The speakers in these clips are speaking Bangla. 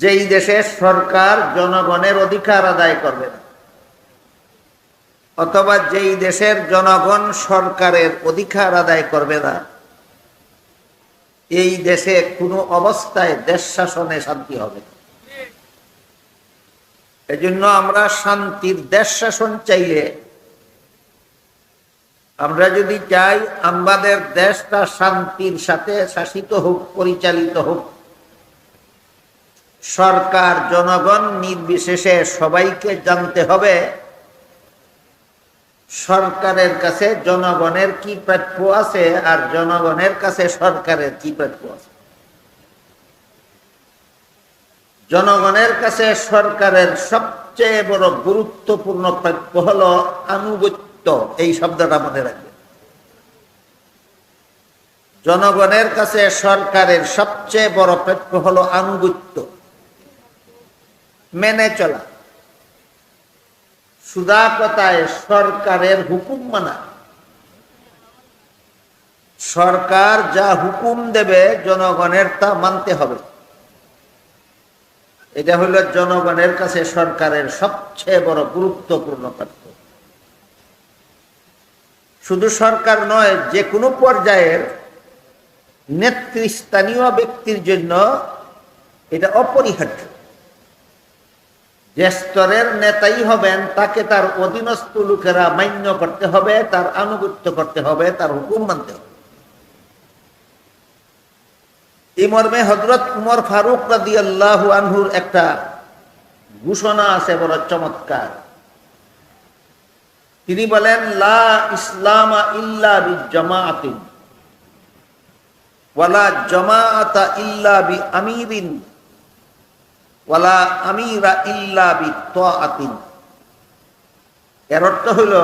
যেই দেশের সরকার জনগণের অধিকার আদায় করবে না, অথবা যেই দেশের জনগণ সরকারের অধিকার আদায় করবে না, এই দেশে কোনো অবস্থায় দেশ শাসনে শান্তি হবে না। এজন্য আমরা শান্তির দেশ শাসন চাইলে আমরা যদি চাই আমাদের দেশটা শান্তির সাথে শাসিত হোক, পরিচালিত হোক সরকার, জনগণ নির্বিশেষে সবাইকে জানতে হবে, সরকারের কাছে জনগণের কি প্রাপ্য আছে আর জনগণের কাছে সরকারের কি প্রাপ্য আছে। জনগণের কাছে সরকারের সবচেয়ে বড় গুরুত্বপূর্ণ প্রাপ্য হল আনুগত্য, এই শব্দটা মনে রাখবে। জনগণের কাছে সরকারের সবচেয়ে বড় প্রাপ্য হল আনুগত্য। মেনে চলা। সুদা কথায় সরকারের হুকুম মানা। সরকার যা হুকুম দেবে জনগণের তা মানতে হবে। এটা হলো জনগণের কাছে সরকারের সবচেয়ে বড় গুরুত্বপূর্ণ তথ্য। শুধু সরকার নয়, যে কোনো পর্যায়ের নেতৃস্থানীয় ব্যক্তির জন্য এটা অপরিহার্য। স্তরের নেতাই হবেন, তাকে তার অধীনস্থ লোকেরা মান্য করতে হবে, তার আনুগত্য করতে হবে, তার হুকুম মানতে হবে। এই মর্মে হজরত উমর ফারুক রাদি আল্লাহ আনহুর একটা ঘোষণা আছে বড় চমৎকার। তিনি বলেন, লা ইসলাম ইল্লা বি জামাআতিন ওয়ালা জামাআতা ইল্লা বি আমিরিন ওয়ালা আমিরা ইল্লা বি তাআতিন এর অর্থ হইল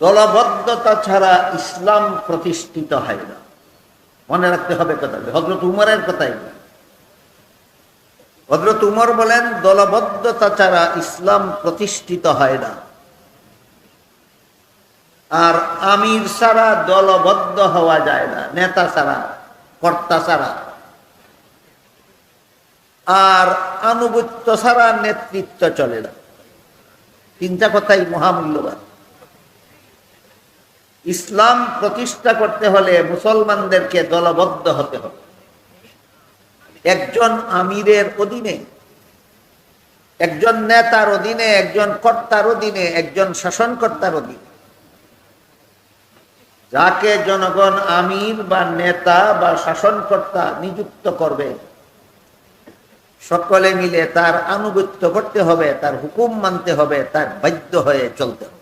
দলবদ্ধতা ছাড়া ইসলাম প্রতিষ্ঠিত হয় না। মনে রাখতে হবে কথা হজরত উমরের কথাই। হজরত উমর বলেন, দলবদ্ধতা ছাড়া ইসলাম প্রতিষ্ঠিত হয় না। আর আমির ছাড়া দলবদ্ধ হওয়া যায় না, নেতা ছাড়া, কর্তা ছাড়া। আর আনুগত্য ছাড়া নেতৃত্ব চলে না। তিনটা কথাই মহামূল্যবান। ইসলাম প্রতিষ্ঠা করতে হলে মুসলমানদেরকে দলবদ্ধ হতে হবে। একজন আমিরের অধীনে, একজন নেতার অধীনে, একজন কর্তার অধীনে, একজন শাসনকর্তার অধীনে। যাকে জনগণ আমির বা নেতা বা শাসনকর্তা নিযুক্ত করবে সকলে মিলে তার আনুগত্য করতে হবে, তার হুকুম মানতে হবে, তার বাধ্য হয়ে চলতে হবে।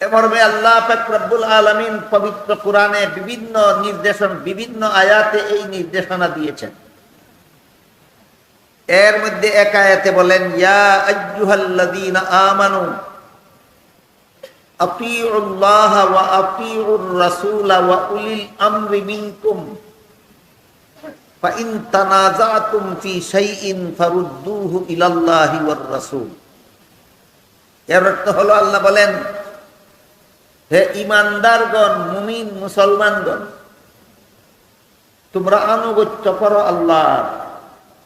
এমর্মে আল্লাহ আলমিন পবিত্র কোরআনে বিভিন্ন নির্দেশন, বিভিন্ন আয়াতে এই নির্দেশনা দিয়েছেন। এর মধ্যে এক আয়াতে বলেন, ইয়া আজ্জুহাল্লাযীনা আমানু, আতিউল্লাহ ওয়া আতিউর রাসূল ওয়া উলিল আমরি মিনকুম। এর অর্থ হলো আল্লাহ বলেন, হে ইমানদারগণ মুমিন, মুসলমানগণ, তোমরা আনুগত্য করো আল্লাহ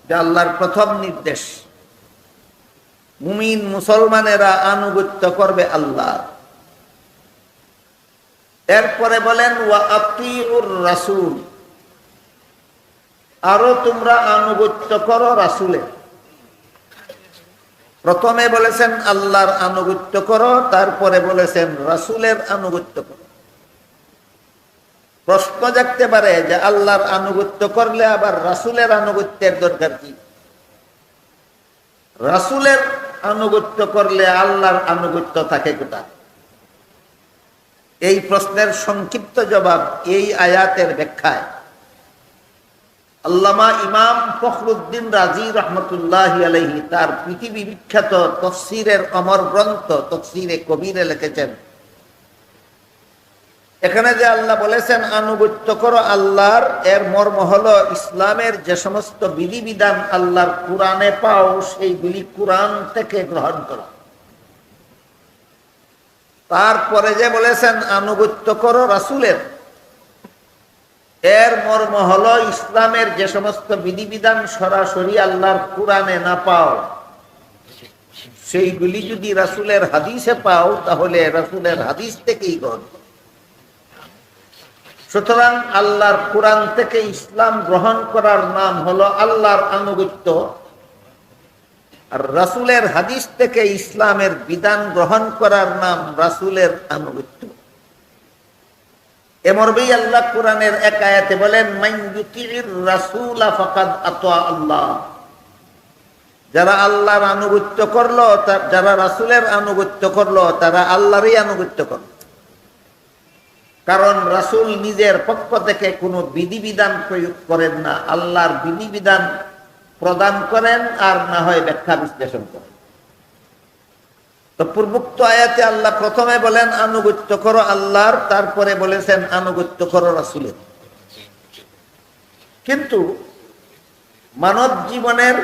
যে আল্লাহর প্রথম নির্দেশ। মুমিন, মুসলমানেরা আনুগত্য করবে আল্লাহ এরপরে বলেন, ওয়া আতিউর রাসূল। আরও তোমরা আনুগত্য করো রাসূলের প্রথমে বলেছেন আল্লাহর আনুগত্য করো, তারপরে বলেছেন রাসুলের আনুগত্য করো। প্রশ্ন জাগতে পারে যে আল্লাহর আনুগত্য করলে আবার রাসুলের আনুগত্যের দরকার কি? রাসুলের আনুগত্য করলে আল্লাহর আনুগত্য থাকে কোথায়? এই প্রশ্নের সংক্ষিপ্ত জবাব এই আয়াতের ব্যাখ্যায়। আল্লামা ইমাম ফখরুদ্দিন রাজি রহমতুল্লাহ আলহি তার পৃথিবী বিখ্যাত তফসিরের অমর গ্রন্থ তফসিরে কবিরে লিখেছেন। এখানে যে আল্লাহ বলেছেন, আনুগত্য করো আল্লাহর, এর মর্ম হলো ইসলামের যে সমস্ত বিধিবিধান আল্লাহর কোরআনে পাও, সেই বিধি কোরআন থেকে গ্রহণ করো। তারপরে যে বলেছেন, আনুগত্য করো রাসুলের। এর মর্ম হলো ইসলামের যে সমস্ত বিধিবিধান সরাসরি আল্লাহর কোরআনে না পাও। সেইগুলি যদি রাসুলের হাদিসে পাও, তাহলে রাসুলের হাদিস থেকেই গণ। সুতরাং আল্লাহর কোরআন থেকে ইসলাম গ্রহণ করার নাম হলো আল্লাহর আনুগত্য। আর রাসুলের হাদিস থেকে ইসলামের বিধান গ্রহণ করার নাম রাসুলের আনুগত্য। এমরবেই আল্লাহ এক যারা আল্লাহর আনুগত্য করল যারা রাসূলের আনুগত্য করল, তারা আল্লাহরই আনুগত্য করল। কারণ রাসূল নিজের পক্ষ থেকে কোনো বিধিবিধান প্রয়োগ করেন না, আল্লাহর বিধিবিধান প্রদান করেন আর না হয় ব্যাখ্যা বিশ্লেষণ করেন। তো পূর্বোক্ত আয়াতে আল্লাহ প্রথমে বলেন, আনুগত্য করো আল্লাহর তারপরে বলেছেন, আনুগত্য করো রাসুলের কিন্তু মানব জীবনের